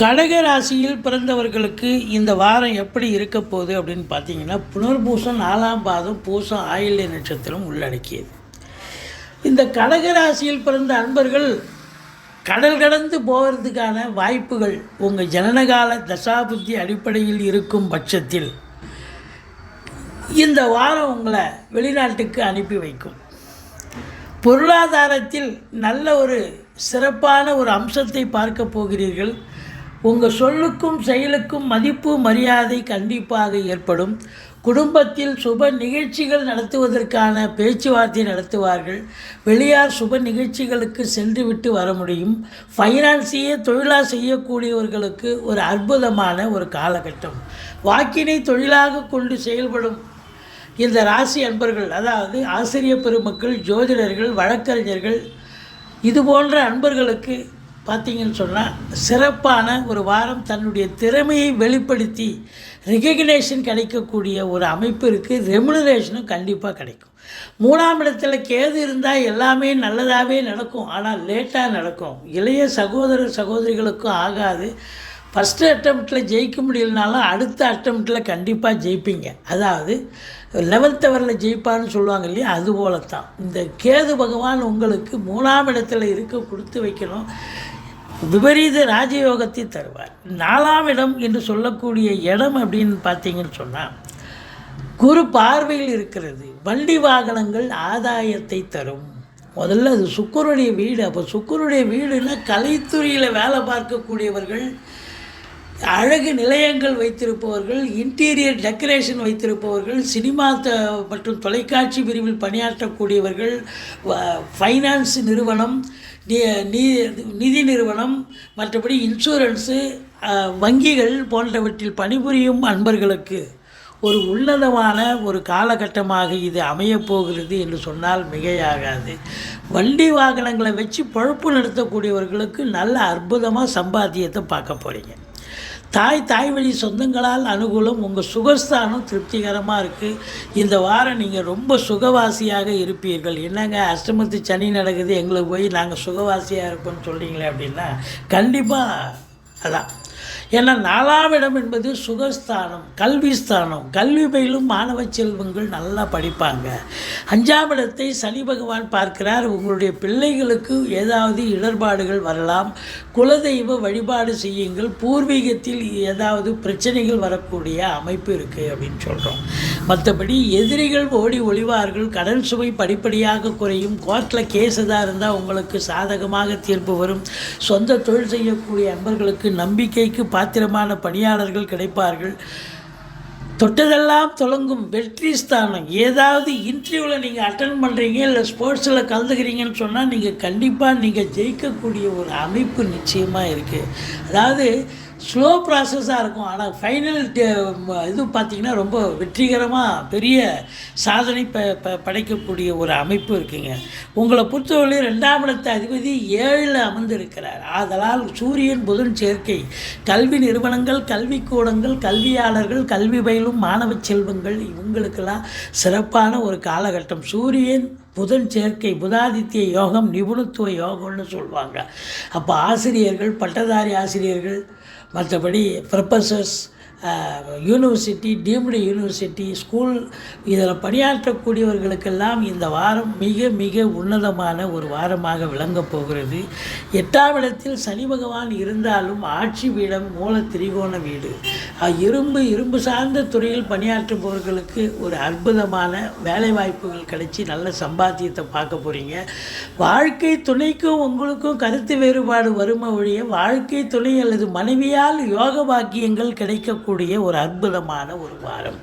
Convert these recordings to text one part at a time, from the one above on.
கடக ராசியில் பிறந்தவர்களுக்கு இந்த வாரம் எப்படி இருக்க போகுது அப்படின்னு பார்த்தீங்கன்னா புனர்பூசம் நாலாம் பாதம் பூசம் ஆயில்ய நட்சத்திரம் உள்ளடக்கியது. இந்த கடக ராசியில் பிறந்த அன்பர்கள் கடல் கடந்து போகிறதுக்கான வாய்ப்புகள் உங்கள் ஜனனகால தசாபுத்தி அடிப்படையில் இருக்கும் பட்சத்தில் இந்த வாரம் உங்களை வெளிநாட்டுக்கு அனுப்பி வைக்கும். பொருளாதாரத்தில் நல்ல ஒரு சிறப்பான ஒரு அம்சத்தை பார்க்க போகிறீர்கள். உங்கள் சொல்லுக்கும் செயலுக்கும் மதிப்பு மரியாதை கண்டிப்பாக ஏற்படும். குடும்பத்தில் சுப நிகழ்ச்சிகள் நடத்துவதற்கான பேச்சுவார்த்தை நடத்துவார்கள். வெளியார் சுப நிகழ்ச்சிகளுக்கு சென்று விட்டு வர முடியும். ஃபைனான்ஸையே தொழிலாக செய்யக்கூடியவர்களுக்கு ஒரு அற்புதமான ஒரு காலகட்டம். வாக்கினை தொழிலாக கொண்டு செயல்படும் இந்த ராசி அன்பர்கள் அதாவது ஆசிரிய பெருமக்கள் ஜோதிடர்கள் வழக்கறிஞர்கள் இது போன்ற அன்பர்களுக்கு பார்த்தீங்கன்னு சொன்னால் சிறப்பான ஒரு வாரம் தன்னுடைய திறமையை வெளிப்படுத்தி ரெகக்னேஷன் கிடைக்கக்கூடிய ஒரு அமைப்பு இருக்குது ரெமுனரேஷனும் கண்டிப்பாக கிடைக்கும். மூணாம் இடத்துல கேது இருந்தால் எல்லாமே நல்லதாகவே நடக்கும். ஆனால் லேட்டாக நடக்கும். இளைய சகோதர சகோதரிகளுக்கும் ஆகாது. ஃபஸ்ட்டு அட்டம்ப்டில் ஜெயிக்க முடியலனாலும் அடுத்த அட்டம்ப்டில் கண்டிப்பாக ஜெயிப்பீங்க. அதாவது லெவல்த் அவரில் ஜெயிப்பான்னு சொல்லுவாங்க இல்லையா? அது போல தான் இந்த கேது பகவான் உங்களுக்கு மூணாம் இடத்துல இருக்க கொடுத்து வைக்கணும். விபரீத ராஜயோகத்தை தருவார். நாலாம் இடம் என்று சொல்லக்கூடிய இடம் அப்படின்னு பார்த்தீங்கன்னு சொன்னால் குரு பார்வையில் இருக்கிறது. வண்டி வாகனங்கள் ஆதாயத்தை தரும். முதல்ல அது சுக்கருடைய வீடு. அப்போ சுக்கருடைய வீடுனா கலைத்துறையில் வேலை பார்க்கக்கூடியவர்கள் அழகு நிலையங்கள் வைத்திருப்பவர்கள் இன்டீரியர் டெக்கரேஷன் வைத்திருப்பவர்கள் சினிமா த மற்றும் தொலைக்காட்சி பிரிவில் பணியாற்றக்கூடியவர்கள் ஃபைனான்ஸ் நிறுவனம் நிதி நிறுவனம் மற்றபடி இன்சூரன்ஸு வங்கிகள் போன்றவற்றில் பணிபுரியும் அன்பர்களுக்கு ஒரு உன்னதமான ஒரு காலகட்டமாக இது அமையப்போகிறது என்று சொன்னால் மிகையாகாது. வண்டி வாகனங்களை வச்சு பொழப்பு நடத்தக்கூடியவர்களுக்கு நல்ல அற்புதமாக சம்பாத்தியத்தை பார்க்க போகிறீங்க தாய் தாய் வழி சொந்தங்களால் அனுகூலம் உங்கள் சுகஸ்தானம் திருப்திகரமாக இருக்குது இந்த வாரம் நீங்கள் ரொம்ப சுகவாசியாக இருப்பீர்கள். என்னங்க அஷ்டமத்து சனி நடக்குது எங்களுக்கு போய் நாங்கள் சுகவாசியாக இருக்கோம்னு சொல்கிறீங்களே அப்படின்னா கண்டிப்பாக அதான். ஏன்னா நாலாம் இடம் என்பது சுகஸ்தானம் கல்வி ஸ்தானம் கல்வி பயிலும் மாணவ செல்வங்கள் நல்லா படிப்பாங்க. அஞ்சாம் இடத்தை சனி பகவான் பார்க்கிறார். உங்களுடைய பிள்ளைகளுக்கு ஏதாவது இடர்பாடுகள் வரலாம். குலதெய்வ வழிபாடு செய்யுங்கள். பூர்வீகத்தில் ஏதாவது பிரச்சனைகள் வரக்கூடிய அமைப்பு இருக்குது அப்படின்னு சொல்கிறோம் மற்றபடி எதிரிகள் ஓடி ஒளிவார்கள். கடன் சுவை படிப்படியாக குறையும். கோர்ட்டில் கேஸ் எதாக இருந்தால் உங்களுக்கு சாதகமாக தீர்ப்பு வரும். சொந்த தொழில் செய்யக்கூடிய அன்பர்களுக்கு நம்பிக்கைக்கு பாத்திரமான பணியாளர்கள் கிடைப்பார்கள். தொட்டதெல்லாம் தொடங்கும் வெற்றி ஸ்தானம். ஏதாவது இன்டர்வியூவில் நீங்கள் அட்டன் பண்ணுறீங்க இல்லை ஸ்போர்ட்ஸில் கலந்துக்கிறீங்கன்னு சொன்னால் நீங்கள் கண்டிப்பாக நீங்கள் ஜெயிக்கக்கூடிய ஒரு அமைப்பு நிச்சயமாக இருக்குது அதாவது ஸ்லோ ப்ராசஸாக இருக்கும். ஆனால் ஃபைனல் இது பார்த்திங்கன்னா ரொம்ப வெற்றிகரமாக பெரிய சாதனை ப ப படைக்கக்கூடிய ஒரு அமைப்பு இருக்குங்க. உங்களை பொறுத்தவரை ரெண்டாம் இடத்த அதிபதி ஏழில் அமர்ந்திருக்கிறார். ஆதலால் சூரியன் புதன் சேர்க்கை. கல்வி நிறுவனங்கள் கல்விக்கூடங்கள் கல்வியாளர்கள் கல்வி பயிலும் மாணவ செல்வங்கள் இவங்களுக்கெல்லாம் சிறப்பான ஒரு காலகட்டம். சூரியன் புதன் சேர்க்கை புதாதித்ய யோகம் நிபுணத்துவ யோகம்னு சொல்லுவாங்க அப்போ ஆசிரியர்கள் பட்டதாரி ஆசிரியர்கள் மற்றபடி professors university deemed university school இதில் பணியாற்றக்கூடியவர்களுக்கெல்லாம் இந்த வாரம் மிக மிக உன்னதமான ஒரு வாரமாக விளங்கப் போகிறது. எட்டாம் இடத்தில் சனி பகவான் இருந்தாலும் ஆட்சி வீடம் மூல திரிகோண வீடு. இரும்பு இரும்பு சார்ந்த துறையில் பணியாற்றுபவர்களுக்கு ஒரு அற்புதமான வேலை வாய்ப்புகள் கிடைச்சி நல்ல சம்பாத்தியத்தை பார்க்க போகிறீங்க வாழ்க்கை துணைக்கும் உங்களுக்கும் கருத்து வேறுபாடு வரும ஒழிய வாழ்க்கை துணை அல்லது தந்தையால் யோக பாக்கியங்கள் கிடைக்கக்கூடிய ஒரு அற்புதமான ஒரு வாரம்.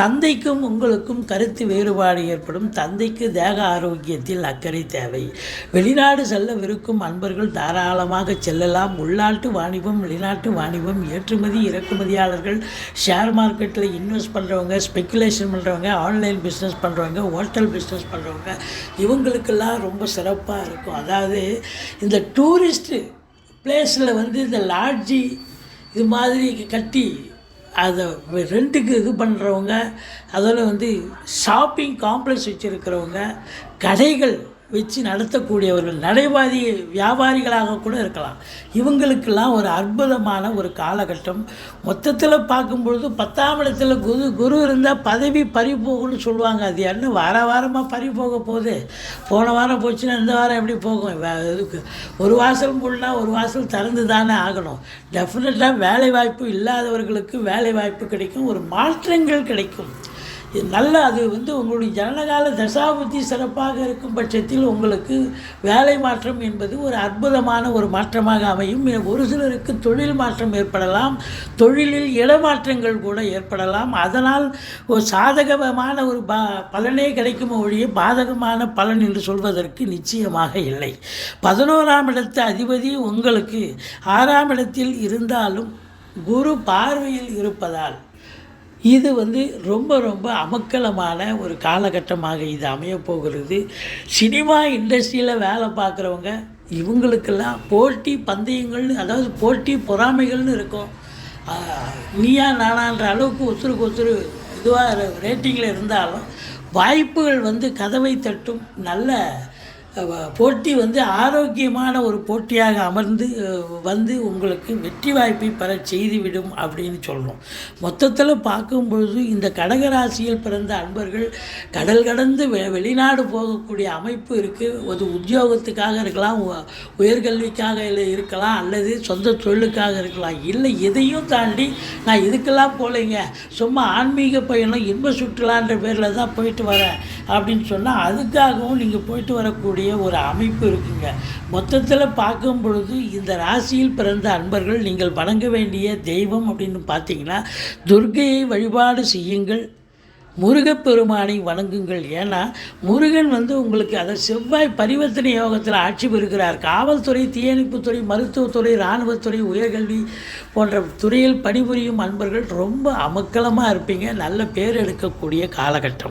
தந்தைக்கும் உங்களுக்கும் கருத்து வேறுபாடு ஏற்படும். தந்தைக்கு தேக ஆரோக்கியத்தில் அக்கறை தேவை. வெளிநாடு செல்லவிருக்கும் அன்பர்கள் தாராளமாக செல்லலாம். உள்நாட்டு வாணிபம் வெளிநாட்டு வாணிபம் ஏற்றுமதி இறக்குமதியாளர்கள் ஷேர் மார்க்கெட்டில் இன்வெஸ்ட் பண்ணுறவங்க ஸ்பெக்குலேஷன் பண்ணுறவங்க ஆன்லைன் பிஸ்னஸ் பண்ணுறவங்க ஹோட்டல் பிஸ்னஸ் பண்ணுறவங்க இவங்களுக்கெல்லாம் ரொம்ப சிறப்பாக இருக்கும். அதாவது இந்த டூரிஸ்ட்டு பிளேஸில் வந்து இந்த லாட்ஜி இது மாதிரி கட்டி அதை ரெண்டுக்கு இது பண்ணுறவங்க அதோடு வந்து ஷாப்பிங் காம்ப்ளெக்ஸ் வச்சுருக்கிறவங்க கடைகள் வச்சு நடத்தக்கூடியவர்கள் நடைபாதி வியாபாரிகளாக கூட இருக்கலாம். இவங்களுக்கெல்லாம் ஒரு அற்புதமான ஒரு காலகட்டம். மொத்தத்தில் பார்க்கும்பொழுது பத்தாம் இடத்துல குரு குரு இருந்தால் பதவி பறி போகும்னு சொல்லுவாங்க. அது என்ன வார வாரமாக பறி போக போகுது? போன வாரம் போச்சுன்னா இந்த வாரம் எப்படி போகும்? இதுக்கு ஒரு வாசல் முன்னா ஒரு வாசல் திறந்து தானே ஆகணும். டெஃபினட்டாக வேலை வாய்ப்பு இல்லாதவர்களுக்கு வேலை வாய்ப்பு கிடைக்கும். ஒரு மாற்றங்கள் கிடைக்கும். நல்ல அது வந்து உங்களுடைய ஜனனகால தசாபுத்தி சிறப்பாக இருக்கும் பட்சத்தில் உங்களுக்கு வேலை மாற்றம் என்பது ஒரு அற்புதமான ஒரு மாற்றமாக அமையும். ஒரு சிலருக்கு தொழில் மாற்றம் ஏற்படலாம் தொழிலில் இடமாற்றங்கள் கூட ஏற்படலாம். அதனால் ஒரு சாதகமான ஒரு பா பலனே கிடைக்கும் ஒழிய பாதகமான பலன் என்று சொல்வதற்கு நிச்சயமாக இல்லை. பதினோராம் இடத்து அதிபதி உங்களுக்கு ஆறாம் இடத்தில் இருந்தாலும் குரு பார்வையில் இருப்பதால் இது வந்து ரொம்ப ரொம்ப அமக்கலமான ஒரு காலகட்டமாக இது அமையப் போகிறது. சினிமா இண்டஸ்ட்ரியில் வேலை பார்க்குறவங்க இவங்களுக்கெல்லாம் போட்டி பந்தயங்கள்னு அதாவது போட்டி பொறாமைகள்னு இருக்கும். நீயா நானான்ற அளவுக்கு ஒத்துருக்கு ஒத்துரு இதுவாக ரேட்டிங்கில் இருந்தாலும் வாய்ப்புகள் வந்து கதவை தட்டும். நல்ல போட்டி வந்து ஆரோக்கியமான ஒரு போட்டியாக அமர்ந்து வந்து உங்களுக்கு வெற்றி வாய்ப்பை பெற செய்துவிடும் அப்படின்னு சொல்கிறோம் மொத்தத்தில் பார்க்கும்பொழுது இந்த கடகராசியில் பிறந்த அன்பர்கள் கடல் கடந்து வெ வெளிநாடு போகக்கூடிய அமைப்பு இருக்குது ஒரு உத்தியோகத்துக்காக இருக்கலாம் உ- உயர்கல்விக்காக இருக்கலாம் அல்லது சொந்த தொழிலுக்காக இருக்கலாம். இல்லை எதையும் தாண்டி நான் இதுக்கெல்லாம் போகலைங்க சும்மா ஆன்மீக பயணம் இன்ப சுற்றுலான்ற பேரில் தான் போயிட்டு வரேன் அப்படின்னு சொன்னால் அதுக்காகவும் நீங்கள் போயிட்டு வரக்கூடிய ஒரு அமைப்பு இருக்குங்க. மொத்தத்தில் பார்க்கும் பொழுது இந்த ராசியில் பிறந்த அன்பர்கள் நீங்கள் வணங்க வேண்டிய தெய்வம் அப்படின்னு பார்த்தீங்கன்னா துர்கையை வழிபாடு செய்யுங்கள். முருகப்பெருமானை வணங்குங்கள். ஏன்னா முருகன் வந்து உங்களுக்கு அதை செவ்வாய் பரிவர்த்தனை யோகத்தில் ஆட்சி பெறுகிறார். காவல்துறை தீயணைப்புத்துறை மருத்துவத்துறை இராணுவத்துறை உயர்கல்வி போன்ற துறையில் பணிபுரியும் அன்பர்கள் ரொம்ப அமக்கலமாக இருப்பீங்க. நல்ல பேர் எடுக்கக்கூடிய காலகட்டம்.